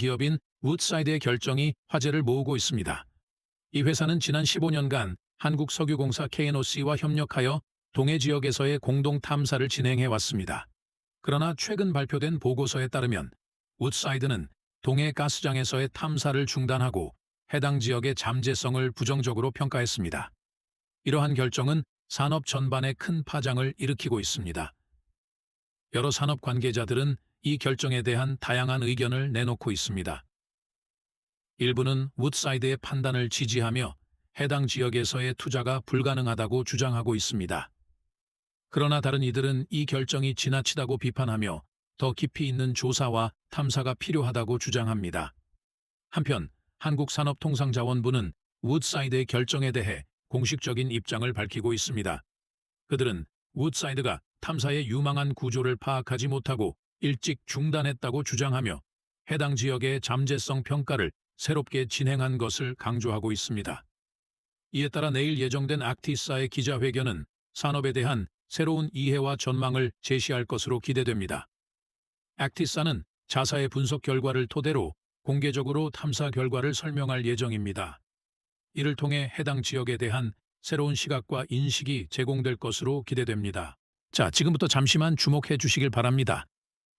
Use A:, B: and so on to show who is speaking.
A: 기업인 우드사이드의 결정이 화제를 모으고 있습니다. 이 회사는 지난 15년간 한국석유공사 KNOC와 협력하여 동해 지역에서의 공동 탐사를 진행해 왔습니다. 그러나 최근 발표된 보고서에 따르면 우드사이드는 동해 가스장에서의 탐사를 중단하고 해당 지역의 잠재성을 부정적으로 평가했습니다. 이러한 결정은 산업 전반에 큰 파장을 일으키고 있습니다. 여러 산업 관계자들은 이 결정에 대한 다양한 의견을 내놓고 있습니다. 일부는 우드사이드의 판단을 지지하며 해당 지역에서의 투자가 불가능하다고 주장하고 있습니다. 그러나 다른 이들은 이 결정이 지나치다고 비판하며 더 깊이 있는 조사와 탐사가 필요하다고 주장합니다. 한편 한국산업통상자원부는 우드사이드의 결정에 대해 공식적인 입장을 밝히고 있습니다. 그들은 우드사이드가 탐사의 유망한 구조를 파악하지 못하고 일찍 중단했다고 주장하며 해당 지역의 잠재성 평가를 새롭게 진행한 것을 강조하고 있습니다. 이에 따라 내일 예정된 악티사의 기자회견은 산업에 대한 새로운 이해와 전망을 제시할 것으로 기대됩니다. 액티사는 자사의 분석 결과를 토대로 공개적으로 탐사 결과를 설명할 예정입니다. 이를 통해 해당 지역에 대한 새로운 시각과 인식이 제공될 것으로 기대됩니다. 자, 지금부터 잠시만 주목해 주시길 바랍니다.